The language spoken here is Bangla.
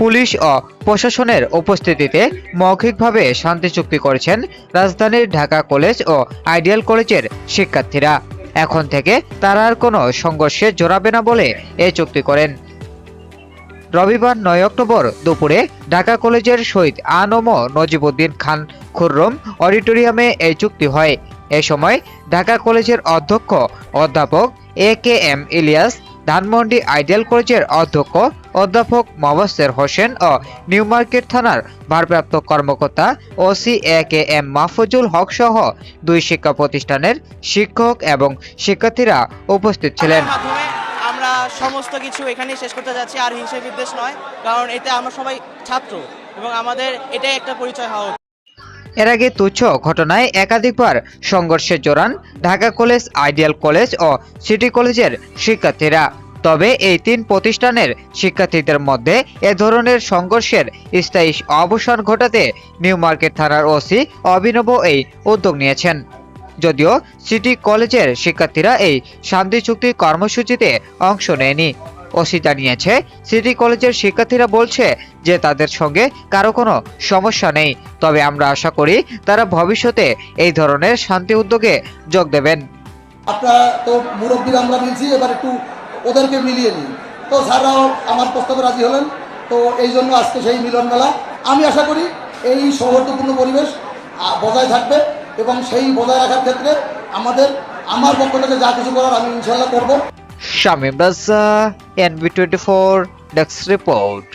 পুলিশ ও প্রশাসনের উপস্থিতিতে মৌখিকভাবে শান্তি চুক্তি করেছেন রাজধানীর ঢাকা কলেজ ও আইডিয়াল কলেজের শিক্ষার্থীরা। এখন থেকে তারা আর কোনো সংঘর্ষে জড়াবে না বলে এ চুক্তি করেন। রবিবার নয় অক্টোবর দুপুরে ঢাকা কলেজের শহীদ আনম নজিবুদ্দিন খান খুররম অডিটোরিয়ামে এই চুক্তি হয়। এ সময় ঢাকা কলেজের অধ্যক্ষ অধ্যাপক A K M Ilias, Dhanmondi ideal কলেজের অধ্যক্ষ অধ্যাপক মোবাস্তের হোসেন ও নিউ মার্কেট থানার ভারপ্রাপ্ত কর্মকর্তা OC A K M Mahfuzul Haque সহ দুই শিক্ষা প্রতিষ্ঠানের শিক্ষক এবং শিক্ষার্থীরা উপস্থিত ছিলেন আমরা সমস্ত কিছু এখানে শেষ করতে যাচ্ছি আর হিংসা বিদ্বেষ নয় কারণ এতে আমরা সবাই ছাত্র এবং আমাদের এটাই একটা পরিচয় হওয়া। এর আগে তুচ্ছ ঘটনায় একাধিকবার সংঘর্ষে জড়ান ঢাকা কলেজ আইডিয়াল কলেজ ও সিটি কলেজের শিক্ষার্থীরা তবে এই তিন প্রতিষ্ঠানের শিক্ষার্থীদের মধ্যে এ ধরনের সংঘর্ষের স্থায়ী অবসান ঘটাতে নিউ মার্কেট থানার ওসি অভিনব এই উদ্যোগ নিয়েছেন। যদিও সিটি কলেজের শিক্ষার্থীরা এই শান্তি চুক্তি কর্মসূচিতে অংশ নেয়নি। ওসি জানিয়েছে, সিটি কলেজের শিক্ষার্থীরা বলছে যে তাদের সঙ্গে কারও কোনো সমস্যা নেই, তবে আমরা আশা করি তারা ভবিষ্যতে এই ধরনের শান্তি উদ্যোগে যোগ দেবেন। আপনারা তো মুরব্বীরা আমরা মিলছি এবার একটু ওদেরকে মিলিয়ে নিই। তো স্যাররাও আমার প্রস্তাবে রাজি হলেন। তো এই জন্য আজকে সেই মিলন মেলা আমি আশা করি এই সৌহার্দ্যপূর্ণ পরিবেশ বজায় থাকবে এবং সেই বজায় রাখার ক্ষেত্রে আমাদের, আমার পক্ষ থেকে যা কিছু করার আমি ইনশাল্লাহ করব। Shamim Raja, NB twenty four, desk report.